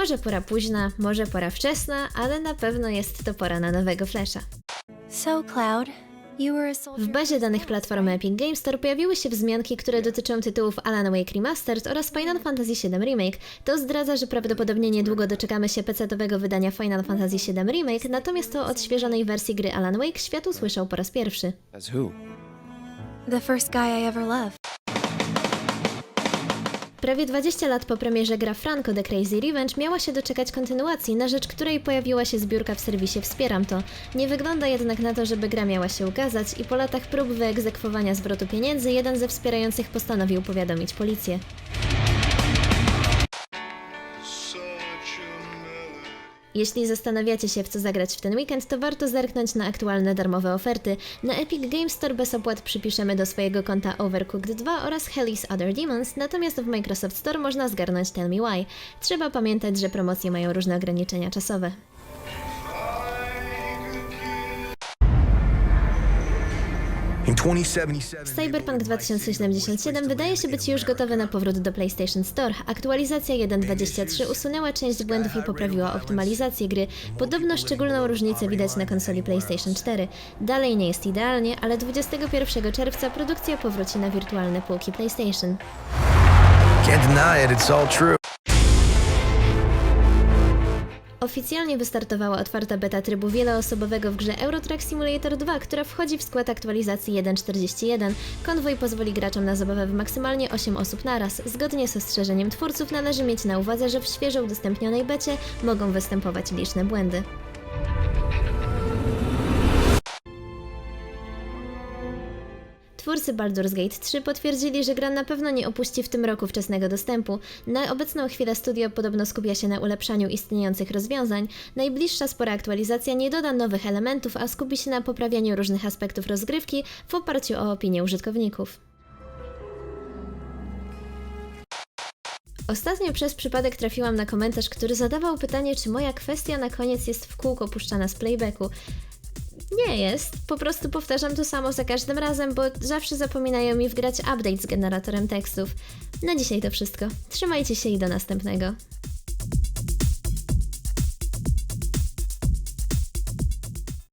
Może pora późna, może pora wczesna, ale na pewno jest to pora na nowego Flasha. So, Cloud, W bazie danych platformy Epic Games Store pojawiły się wzmianki, które dotyczą tytułów Alan Wake Remastered oraz Final Fantasy VII Remake. To zdradza, że prawdopodobnie niedługo doczekamy się PC-owego wydania Final Fantasy VII Remake, natomiast o odświeżonej wersji gry Alan Wake świat usłyszał po raz pierwszy. Prawie 20 lat po premierze gra Franco The Crazy Revenge miała się doczekać kontynuacji, na rzecz której pojawiła się zbiórka w serwisie Wspieram to. Nie wygląda jednak na to, żeby gra miała się ukazać i po latach prób wyegzekwowania zwrotu pieniędzy jeden ze wspierających postanowił powiadomić policję. Jeśli zastanawiacie się, w co zagrać w ten weekend, to warto zerknąć na aktualne darmowe oferty. Na Epic Games Store bez opłat przypiszemy do swojego konta Overcooked 2 oraz Hellish Other Demons, natomiast w Microsoft Store można zgarnąć Tell Me Why. Trzeba pamiętać, że promocje mają różne ograniczenia czasowe. Cyberpunk 2077 wydaje się być już gotowy na powrót do PlayStation Store. Aktualizacja 1.23 usunęła część błędów i poprawiła optymalizację gry. Podobno szczególną różnicę widać na konsoli PlayStation 4. Dalej nie jest idealnie, ale 21 czerwca produkcja powróci na wirtualne półki PlayStation. can't deny it, it's all true. Oficjalnie wystartowała otwarta beta trybu wieloosobowego w grze Eurotrack Simulator 2, która wchodzi w skład aktualizacji 1.41. Konwoj pozwoli graczom na zabawę w maksymalnie 8 osób naraz. Zgodnie z ostrzeżeniem twórców należy mieć na uwadze, że w świeżo udostępnionej becie mogą występować liczne błędy. Twórcy Baldur's Gate 3 potwierdzili, że gra na pewno nie opuści w tym roku wczesnego dostępu. Na obecną chwilę studio podobno skupia się na ulepszaniu istniejących rozwiązań. Najbliższa spora aktualizacja nie doda nowych elementów, a skupi się na poprawianiu różnych aspektów rozgrywki w oparciu o opinie użytkowników. Ostatnio przez przypadek trafiłam na komentarz, który zadawał pytanie, czy moja kwestia na koniec jest w kółko puszczana z playbacku. Nie jest, po prostu powtarzam to samo za każdym razem, bo zawsze zapominają mi wgrać update z generatorem tekstów. Na dzisiaj to wszystko. Trzymajcie się i do następnego.